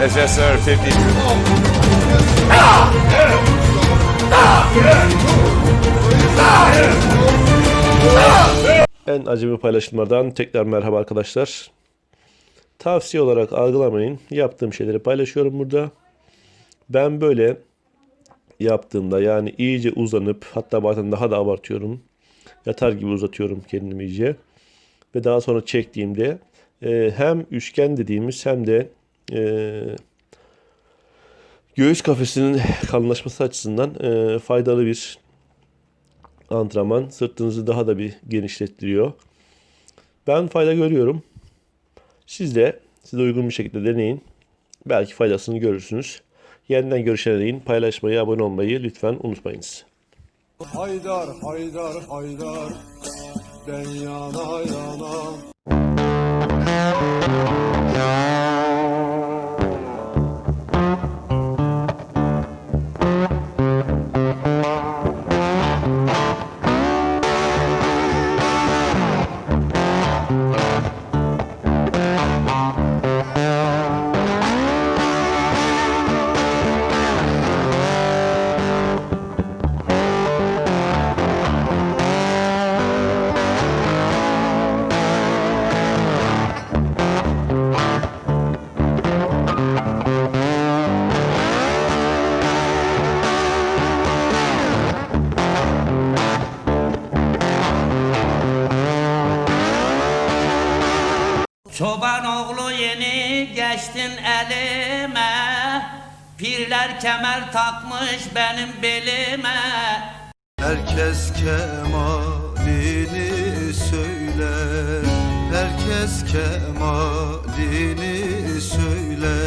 Yes, yes, sir. 50. En acemi paylaşımlardan tekrar merhaba arkadaşlar. Tavsiye olarak algılamayın. Yaptığım şeyleri paylaşıyorum burada. Ben böyle yaptığımda yani iyice uzanıp hatta bazen daha da abartıyorum. Yatar gibi uzatıyorum kendimi iyice. Ve daha sonra çektiğimde e, hem üçgen dediğimiz hem de e, göğüs kafesinin kalınlaşması açısından e, faydalı bir antrenman. Sırtınızı daha da bir genişlettiriyor. Ben fayda görüyorum. Siz de size uygun bir şekilde deneyin. Belki faydasını görürsünüz. Yeniden görüşene değin paylaşmayı, abone olmayı lütfen unutmayınız. Haydar, haydar, haydar Ben yana yana Çoban oğlu yeni geçtin elime. Pirler kemer takmış benim belime. Herkes kemalini söyler Herkes kemalini